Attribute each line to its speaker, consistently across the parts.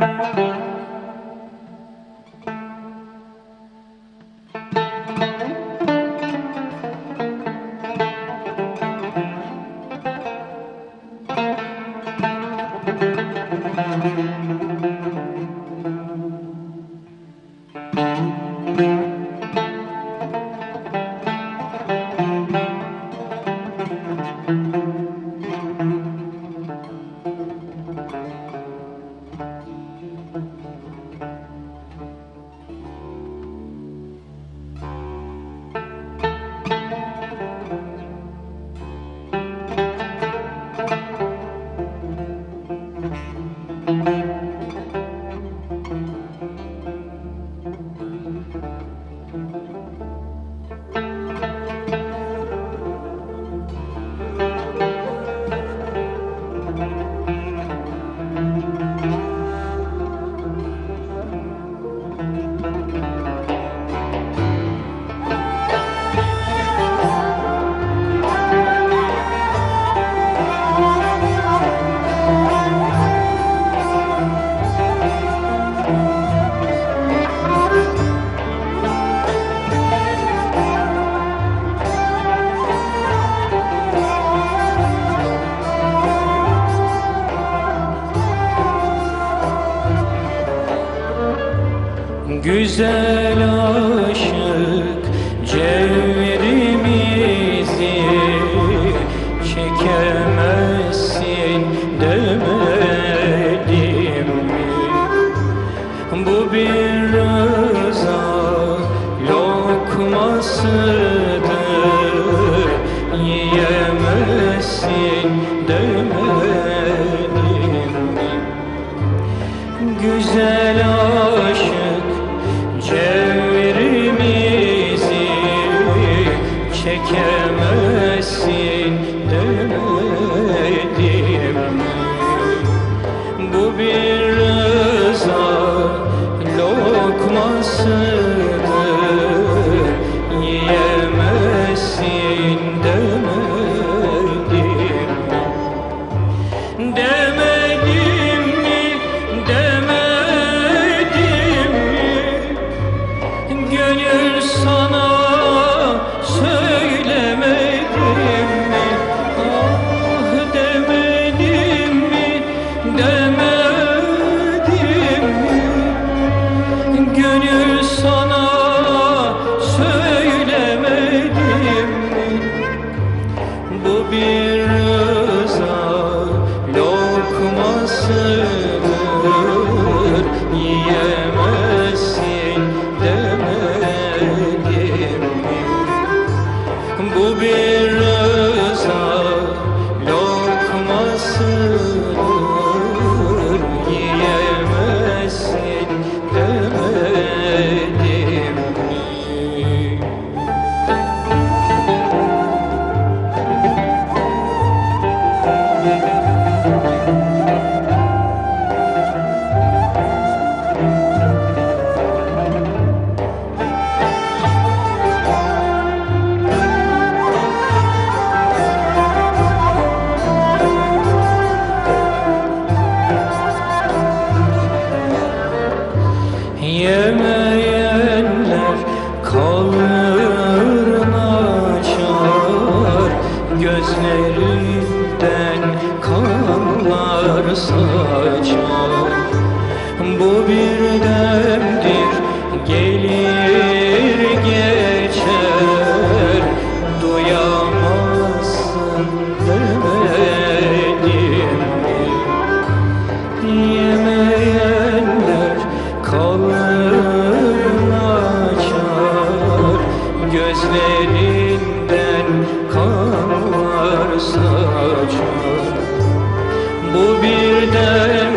Speaker 1: Thank you. Güzel aşık cevherimizi çekemezsin demedim mi? Bu bir rıza lokmasıdır Yiyemezsin çekemezsin demedim? Bu bir rıza lokmasıdır lokmasıdır Gözlerinden kanlar saçar. Bu bir dert saçar Bu bir dert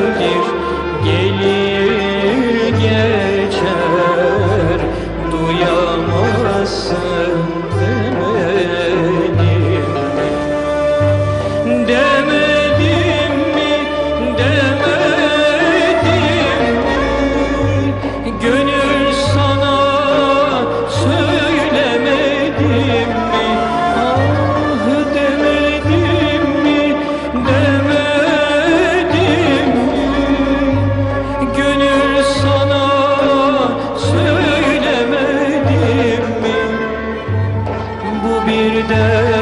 Speaker 1: bir de